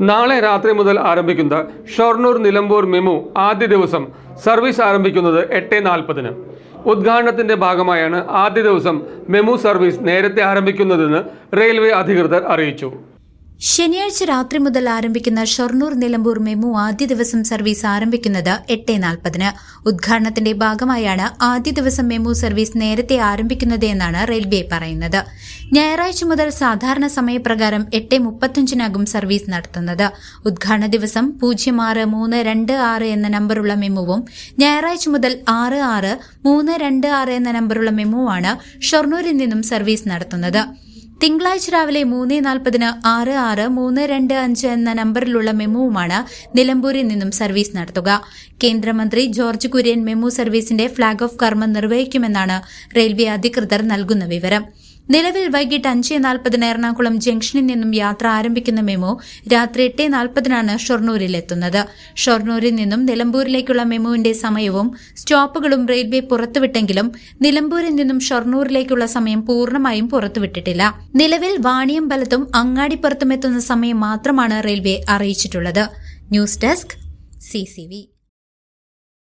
നാളെ രാത്രി മുതൽ ആരംഭിക്കുന്ന ഷൊർണൂർ നിലമ്പൂർ മെമു ആദ്യ ദിവസം സർവീസ് ആരംഭിക്കുന്നത് എട്ട് നാൽപ്പതിന്. ഉദ്ഘാടനത്തിന്റെ ഭാഗമായാണ് ആദ്യ ദിവസം മെമു സർവീസ് നേരത്തെ ആരംഭിക്കുന്നതെന്ന് റെയിൽവേ അധികൃതർ അറിയിച്ചു. ശനിയാഴ്ച രാത്രി മുതൽ ആരംഭിക്കുന്ന ഷൊർണൂർ നിലമ്പൂർ മെമു ആദ്യ ദിവസം സർവീസ് ആരംഭിക്കുന്നത് എട്ട് നാൽപ്പതിന്. ഉദ്ഘാടനത്തിന്റെ ഭാഗമായാണ് ആദ്യ ദിവസം മെമു സർവീസ് നേരത്തെ ആരംഭിക്കുന്നത് എന്നാണ് റെയിൽവേ പറയുന്നത്. ഞായറാഴ്ച മുതൽ സാധാരണ സമയപ്രകാരം എട്ട് മുപ്പത്തഞ്ചിനാകും സർവീസ് നടത്തുന്നത്. ഉദ്ഘാടന ദിവസം പൂജ്യം ആറ് മൂന്ന് രണ്ട് ആറ് എന്ന നമ്പറുള്ള മെമുവും ഞായറാഴ്ച മുതൽ ആറ് ആറ് മൂന്ന് രണ്ട് ആറ് എന്ന നമ്പറുള്ള മെമുവാണ് ഷൊർണൂരിൽ നിന്നും സർവീസ് നടത്തുന്നത്. തിങ്കളാഴ്ച രാവിലെ മൂന്ന് നാൽപ്പതിന് ആറ് ആറ് മൂന്ന് രണ്ട് അഞ്ച് എന്ന നമ്പറിലുള്ള മെമുവുമാണ് നിലമ്പൂരിൽ നിന്നും സർവീസ് നടത്തുക. കേന്ദ്രമന്ത്രി ജോർജ് കുര്യൻ മെമു സർവീസിന്റെ ഫ്ളാഗ് ഓഫ് കർമ്മം നിർവഹിക്കുമെന്നാണ് റെയിൽവേ അധികൃതർ നൽകുന്ന വിവരം. നിലവിൽ വൈകിട്ട് അഞ്ച് നാൽപ്പതിന് എറണാകുളം ജംഗ്ഷനിൽ നിന്നും യാത്ര ആരംഭിക്കുന്ന മെമു രാത്രി എട്ട് നാൽപ്പതിനാണ് ഷൊർണൂരിലെത്തുന്നത് ഷൊർണൂരിൽ നിന്നും നിലമ്പൂരിലേക്കുള്ള മെമുവിന്റെ സമയവും സ്റ്റോപ്പുകളും റെയിൽവേ പുറത്തുവിട്ടെങ്കിലും നിലമ്പൂരിൽ നിന്നും ഷൊർണൂരിലേക്കുള്ള സമയം പൂർണമായും പുറത്തുവിട്ടിട്ടില്ല. നിലവിൽ വാണിയമ്പലത്തും അങ്ങാടിപ്പുറത്തും എത്തുന്ന സമയം മാത്രമാണ് റെയിൽവേ അറിയിച്ചിട്ടുള്ളത്. News desk C